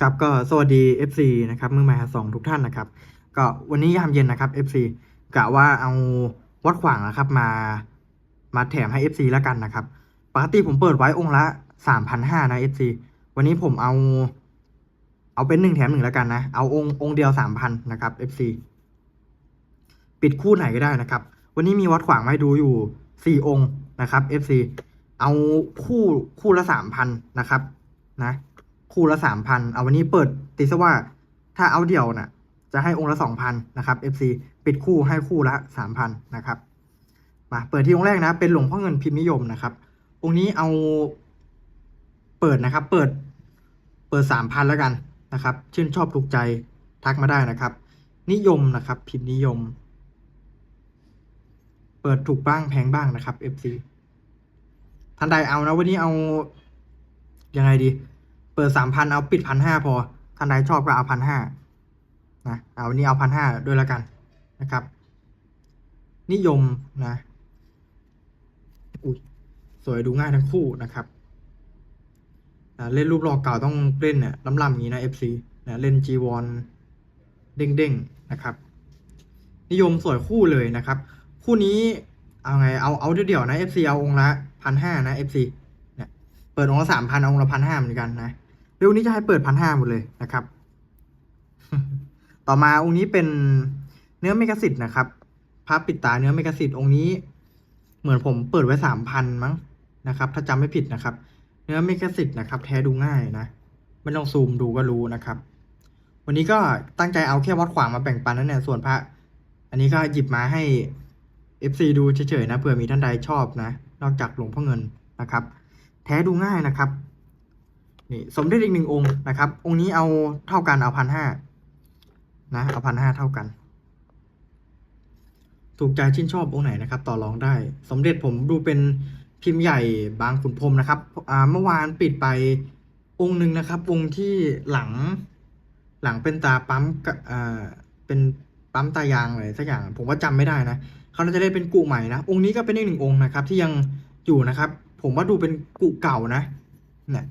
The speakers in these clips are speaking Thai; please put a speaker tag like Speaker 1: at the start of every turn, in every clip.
Speaker 1: ครับก็สวัสดี FC นะครับมือใหม่หาสองทุกท่านนะครับ ก็วันนี้ยามเย็นนะครับ FC กะว่าเอาวัดขวางนะครับมามาแถมให้ FC แล้วกันนะครับปกติผมเปิดไว้องค์ละสามพันห้านะ FC วันนี้ผมเอาเอาเป็นหนึ่งแถมหนึ่งแล้วกันนะ เอาองค์องค์เดียวสามพันนะครับ FC ปิดคู่ไหนก็ได้นะครับ วันนี้มีวัดขวางมาให้ดูอยู่สี่องค์นะครับ FC เอาคู่คู่ละสามพันนะครับนะ คู่ละสามพันเอาวันนี้เปิดติซะว่าถ้าเอาเดี่ยวน่ะ จะให้องค์ละสองพันนะครับ FC ปิดคู่ให้คู่ละสามพันนะครับมาเปิดที่องค์แรกนะ เป็นหลวงพ่อเงินพิมพ์นิยมนะครับ องค์นี้เอาเปิดนะครับ เปิดเปิดสามพันแล้วกันนะครับ ชื่นชอบถูกใจทักมาได้นะครับ นิยมนะครับ พิมพ์นิยม เปิดถูกบ้างแพงบ้างนะครับ FC ท่านใดเอานะวันนี้เอายังไงดี ปิดสามพันเอาปิดพันห้าพอท่านใดชอบก็เอาพันห้านะเอาวันนี้เอาพันห้าด้วยแล้วกันนะครับ นิยมนะอุ้ยสวยดูง่ายทั้งคู่นะครับเล่นรูปหลอกเก่าต้องเล่นเนี่ยล้ำๆอย่างนี้นะ FC นะเล่น G1 เด้งๆนะครับ นิยมสวยคู่เลยนะครับ คู่นี้เอาไงเอาเอาเดี่ยวๆนะ FC เอาองละพันห้านะ FC เนี่ยเปิดองละสามพันเอาองละพันห้าเหมือนกันนะ เร็วนี้จะให้เปิดพันห้าหมดเลยนะครับ ต่อมาองค์นี้เป็นเนื้อเมกะสิทธ์นะครับพระปิดตาเนื้อเมกะสิทธ์องค์นี้ เหมือนผมเปิดไว้สามพันมั้งนะครับ ถ้าจำไม่ผิดนะครับ เนื้อเมกะสิทธ์นะครับ แท้ดูง่ายนะไม่ต้องซูมดูก็รู้นะครับ วันนี้ก็ตั้งใจเอาแค่วัดขวางมาแบ่งปันนั่นแหละส่วนพระ อันนี้ก็หยิบมาให้ FC ดูเฉยๆนะเผื่อมีท่านใดชอบนะ นอกจากหลวงพ่อเงินนะครับ แท้ดูง่ายนะครับ นี่สมเด็จอีกหนึ่งองค์นะครับ องค์นี้เอาเท่ากันเอาพันห้านะเอาพันห้าเท่ากัน ถูกใจชื่นชอบองค์ไหนนะครับ ต่อรองได้ สมเด็จผมดูเป็นพิมพ์ใหญ่บางขุนพรมนะครับอ่าเมื่อวานปิดไปองค์หนึ่งนะครับองค์ที่หลังหลังเป็นตาปั๊มกับอ่าเป็นปั๊มตายางเลยสักอย่าง ผมว่าจำไม่ได้นะเขาน่าจะได้เป็นกุใหม่นะองค์นี้ก็เป็นอีกหนึ่งองค์นะครับ ที่ยังอยู่นะครับ ผมว่าดูเป็นกุเก่านะเนี่ย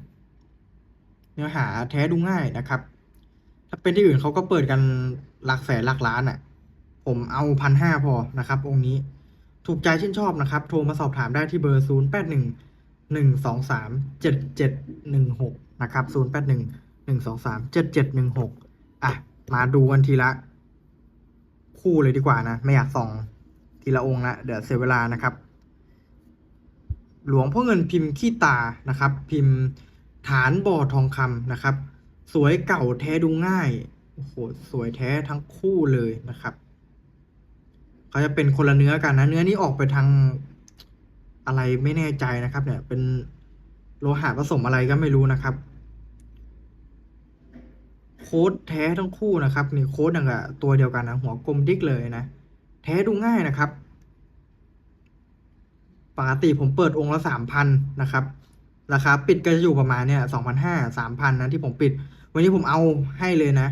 Speaker 1: นื้อหาแท้ดูง่ายนะครับ ถ้าเป็นที่อื่นเขาก็เปิดกันหลักแสนหลักล้านอะ ผมเอาพันห้าพอนะครับ องค์นี้ถูกใจชื่นชอบนะครับ โทรมาสอบถามได้ที่เบอร์ 0 8 1 1 2 3 7 7 1 6 นะครับ 0 8 1 1 2 3 7 7 1 6 อะ มาดูกันทีละ คู่เลยดีกว่านะ ไม่อยากส่องทีละองค์ละเดี๋ยวเสียเวลานะครับ หลวงพ่อเงินพิมพ์ขี้ตานะครับ พิมพ์ ฐานบ่อทองคำนะครับ สวยเก่าแท้ดูง่ายโอ้โหสวยแท้ทั้งคู่เลยนะครับเขาจะเป็นคนละเนื้อกันนะ เนื้อนี้ออกไปทางอะไรไม่แน่ใจนะครับ เนี่ย เป็นโลหะผสมอะไรก็ไม่รู้นะครับ โค้ดแท้ทั้งคู่นะครับนี่โค้ดอย่างกับตัวเดียวกันนะหัวกลมดิกเลยนะแท้ดูง่ายนะครับปกติผมเปิดองค์ละสามพันนะครับ ราคาปิดก็จะอยู่ประมาณเนี่ยสองพันห้าสามพันนะที่ผมปิด วันนี้ผมเอาให้เลยนะ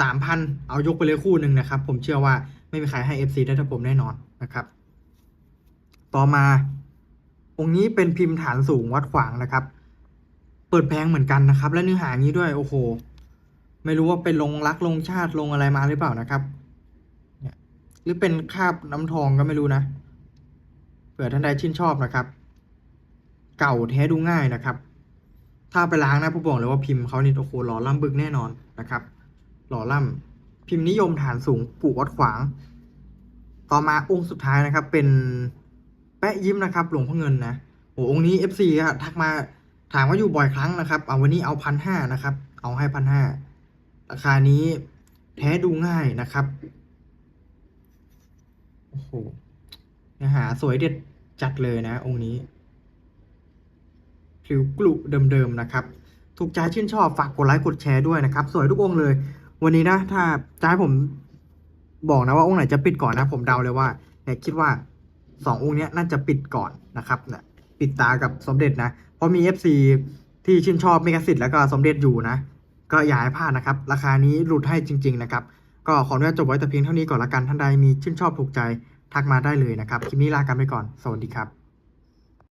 Speaker 1: สามพันเอายกไปเลยคู่หนึ่งนะครับ ผมเชื่อว่าไม่มีใครให้ FC ได้เท่าผมแน่นอนนะครับ ต่อมา องค์นี้เป็นพิมพ์ฐานสูงวัดขวางนะครับ เปิดแพงเหมือนกันนะครับ และเนื้อหานี้ด้วยโอ้โห ไม่รู้ว่าเป็นลงรักลงชาติลงอะไรมาหรือเปล่านะครับหรือเป็นคาบน้ำทองก็ไม่รู้นะเผื่อท่านใดชื่นชอบนะครับ เก่าแท้ดูง่ายนะครับ ถ้าไปล้างนะผู้บอกเลยว่าพิมพ์เขานี่โอ้โหหล่อล่ำบึกแน่นอนนะครับ หล่อล่ำพิมพ์นิยมฐานสูงปู่วัดขวาง ต่อมาองค์สุดท้ายนะครับ เป็นแปะยิ้มนะครับ หลวงพ่อเงินนะโอ้องค์นี้ FC อะทักมาถามว่าอยู่บ่อยครั้งนะครับ เอาวันนี้เอาพันห้านะครับ เอาให้พันห้าราคานี้แท้ดูง่ายนะครับ โอ้โหเนื้อหาสวยเด็ดจัดเลยนะ องค์นี้ ผิวกลุเดิมๆนะครับ ถูกใจชื่นชอบฝากกดไลค์กดแชร์ด้วยนะครับ สวยทุกองค์เลย วันนี้นะถ้าจะให้ผมบอกนะว่าองค์ไหนจะปิดก่อนนะ ผมเดาเลยว่าเนี่ยคิดว่าสององค์นี้น่าจะปิดก่อนนะครับเนี่ยปิดตากับสมเด็จนะ เพราะมี FC ที่ชื่นชอบเมกะสิทธิ์แล้วก็สมเด็จอยู่นะ ก็อย่าให้พลาดนะครับ ราคานี้หลุดให้จริง ๆ นะครับ ก็ขออนุญาตจบไว้แต่เพียงเท่านี้ก่อนละกันท่านใดมีชื่นชอบถูกใจทักมาได้เลยนะครับ คลิปนี้ลากันไปก่อน สวัสดีครับ